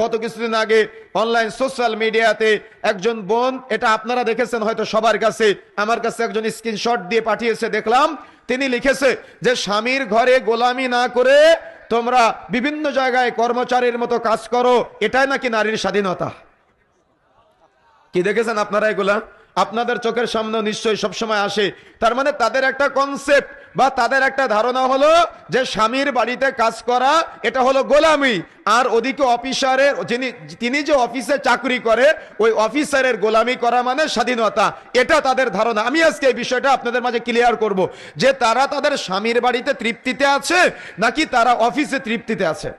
গত কিছুদিন আগে অনলাইন সোশ্যাল মিডিয়াতে একজন বোন, এটা আপনারা দেখেছেন হয়তো সবার কাছে, আমার কাছে একজন স্ক্রিনশট দিয়ে পাঠিয়েছে, দেখলাম। তিনি লিখেছে যে, স্বামীর ঘরে গোলামি না করে তোমরা বিভিন্ন জায়গায় কর্মচারীর মতো কাজ করো, এটাই নাকি নারীর স্বাধীনতা? কি দেখেছেন আপনারা এগুলা? আপনাদের চোখের সামনে নিশ্চয়ই সবসময় আসে। তার মানে তাদের একটা কনসেপ্ট বা তাদের একটা ধারণা হলো যে স্বামীর বাড়িতে কাজ করা, এটা হলো গোলামি। আর ওদিকে অফিসারের, যিনি, তিনি যে অফিসে চাকরি করে, ওই অফিসারের গোলামি করা মানে স্বাধীনতা। এটা তাদের ধারণা। আমি আজকে এই বিষয়টা আপনাদের মাঝে ক্লিয়ার করব। যে তারা তাদের স্বামীর বাড়িতে তৃপ্তিতে আছে, নাকি তারা অফিসে তৃপ্তিতে আছে?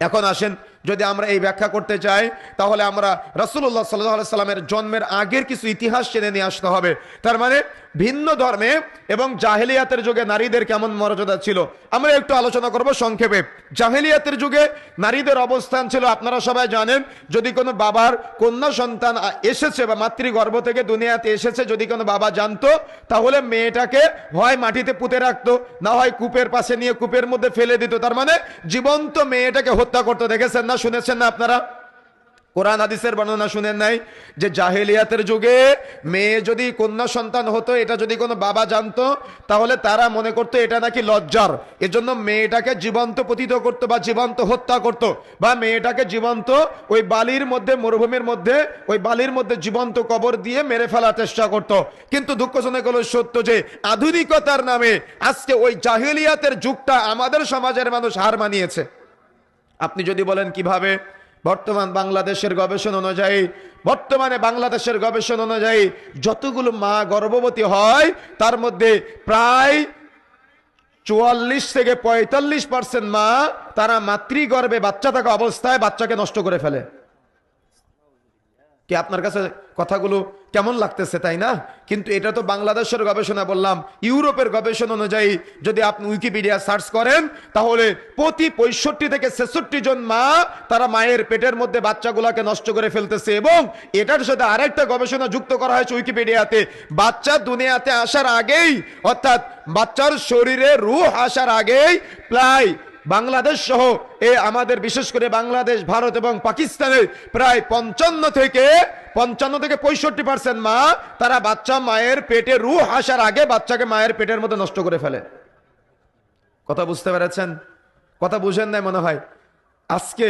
এখন আসেন যদি আমরা এই ব্যাখ্যা করতে চাই, তাহলে আমরা রসুল্লাহ সাল্লাহ সাল্লামের জন্মের আগের কিছু ইতিহাস জেনে নিয়ে আসতে হবে। তার মানে ভিন্ন ধর্মে এবং জাহেলিয়াতের যুগে নারীদের কেমন মর্যাদা ছিল? আমরা একটু আলোচনা করব সংক্ষেপে। জাহেলিয়াতের যুগে নারীদের অবস্থান ছিল, আপনারা সবাই জানেন, যদি কোনো বাবার কন্যা সন্তান এসেছে বা মাতৃগর্ভ থেকে দুনিয়াতে এসেছে, যদি কোনো বাবা জানতো, তাহলে মেয়েটাকে হয় মাটিতে পুঁতে রাখতো, না হয় কূপের পাশে নিয়ে কূপের মধ্যে ফেলে দিত। তার মানে জীবন্ত মেয়েটাকে হত্যা করতে, দেখেছেন না শুনেছেন না আপনারা? কোরআন হাদিসের বর্ণনা শুনেন নাই যে জাহেলিয়াতের যুগে মেয়ে যদি কন্যা সন্তান হতো, এটা যদি কোনো বাবা জানতো, তাহলে তারা মনে করতো এটা নাকি লজ্জার। এজন্য মেয়েটাকে জীবন্ত পতিত করতো বা জীবন্ত হত্যা করতো, বা মেয়েটাকে জীবন্ত ওই বালির মধ্যে, মরুভূমির মধ্যে, ওই বালির মধ্যে জীবন্ত কবর দিয়ে মেরে ফেলার চেষ্টা করতো। কিন্তু দুঃখজনক হলো সত্য যে, আধুনিকতার নামে আজকে ওই জাহেলিয়াতের যুগটা আমাদের সমাজের মানুষ হার মানিয়েছে। আপনি যদি বলেন কীভাবে, বর্তমান বাংলাদেশের গবেষণা অনুযায়ী, বর্তমানে বাংলাদেশের গবেষণা অনুযায়ী যতগুলো মা গর্ভবতী হয়, তার মধ্যে প্রায় চুয়াল্লিশ থেকে পঁয়তাল্লিশ পার্সেন্ট মা তারা মাতৃগর্ভে বাচ্চা থাকা অবস্থায় বাচ্চাকে নষ্ট করে ফেলে। কি আপনার কাছে কথাগুলো কেমন লাগতেছে, তাই না? কিন্তু এটা তো বাংলাদেশের গবেষণা বললাম। ইউরোপের গবেষণা অনুযায়ী যদি আপনি উইকিপিডিয়া সার্চ করেন, তাহলে প্রতি পঁয়ষট্টি থেকে ছেষট্টি জন মা তারা মায়ের পেটের মধ্যে বাচ্চাগুলাকে নষ্ট করে ফেলতেছে এবং এটার সাথে আরেকটা গবেষণা যুক্ত করা হয়েছে উইকিপিডিয়াতে। বাচ্চা দুনিয়াতে আসার আগেই, অর্থাৎ বাচ্চার শরীরে রুহ আসার আগেই প্রায় বাংলাদেশ সহ এ আমাদের, বিশেষ করে বাংলাদেশ, ভারত এবং পাকিস্তানের প্রায় পঞ্চান্ন থেকে পঞ্চান্ন থেকে পঁয়ষট্টি পার্সেন্ট মা, তারা বাচ্চা মায়ের পেটে রুহ আসার আগে বাচ্চাকে মায়ের পেটের মধ্যে নষ্ট করে ফেলে। কথা বুঝতে পেরেছেন? কথা বুঝেন নাই মনে হয়? আজকে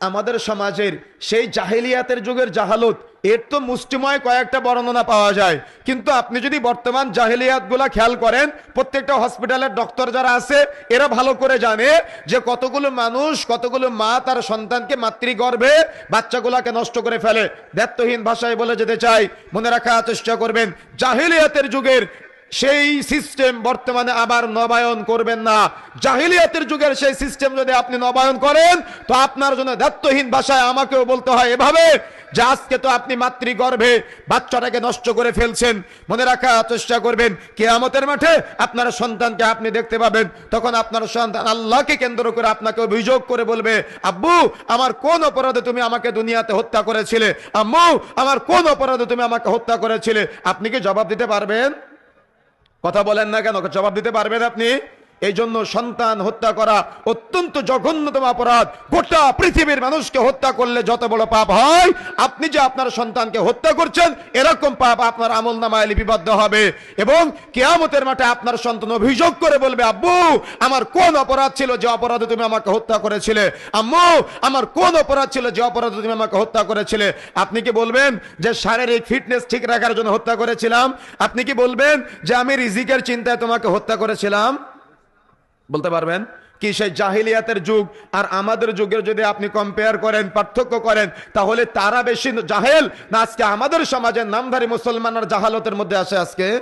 আমাদের সমাজের সেই জাহেলিয়াতের যুগের জাহালত এর তো মুষ্টিময় কয়েকটা বর্ণনা পাওয়া যায়। কিন্তু আপনি যদি বর্তমান জাহেলিয়াতগুলা খেয়াল করেন, প্রত্যেকটা হসপিটালের ডক্টর যারা আছে, এরা ভালো করে জানে যে কতগুলো মানুষ, কতগুলো মা তার সন্তানকে মাতৃগর্ভে বাচ্চাগুলাকে নষ্ট করে ফেলে। দায়িত্বহীন ভাষায় বলে যেতে চাই, মনে রাখার চেষ্টা করবেন, জাহেলিয়াতের যুগের সেই সিস্টেম বর্তমানে আবার নবায়ন করবেন না। জাহিলিয়াতের যুগের সেই সিস্টেম যদি আপনি নবায়ন করেন, তো আপনার জন্য দায়িত্বহীন ভাষায় আমাকেও বলতে হয় এভাবে যে আজকে তো আপনি মাতৃগর্ভে বাচ্চাটাকে নষ্ট করে ফেলছেন। মনে রাখা চেষ্টা করবেন, কেয়ামতের মাঠে আপনার সন্তানকে আপনি দেখতে পাবেন। তখন আপনার সন্তান আল্লাহকে কেন্দ্র করে আপনাকে অভিযোগ করে বলবে, আব্বু, আমার কোন অপরাধে তুমি আমাকে দুনিয়াতে হত্যা করেছিলে? আম্মু, আমার কোন অপরাধে তুমি আমাকে হত্যা করেছিলে? আপনি কি জবাব দিতে পারবেন? কথা বলেন না কেন? জবাব দিতে পারবেন আপনি? এই জন্য সন্তান হত্যা করা অত্যন্ত জঘন্যতম অপরাধ। গোটা পৃথিবীর মানুষকে হত্যা করলে যত বড় পাপ হয়, আপনি যে আপনার সন্তানকে হত্যা করছেন, এরকম পাপ আপনার আমল নামায় লিপিবদ্ধ হবে। এবং কেয়ামতের মাঠে আপনার সন্তান অভিযোগ করে বলবে, আব্বু, আমার কোন অপরাধ ছিল যে অপরাধে তুমি আমাকে হত্যা করেছিলে? আম্মু, আমার কোন অপরাধ ছিল যে অপরাধে তুমি আমাকে হত্যা করেছিলে? আপনি কি বলবেন যে, শারীরিক ফিটনেস ঠিক রাখার জন্য হত্যা করেছিলাম? আপনি কি বলবেন যে, আমি রিজিকের চিন্তায় তোমাকে হত্যা করেছিলাম? বলতে পারবেন? কি সেই জাহিলিয়াতের যুগ? আর আমাদের যুগের যদি আপনি কম্পেয়ার করেন, পার্থক্য করেন, তাহলে তারা বেশি জাহেল? না, আজকে আমাদের সমাজের নামধারী মুসলমানের জাহালতের মধ্যে আসে আজকে?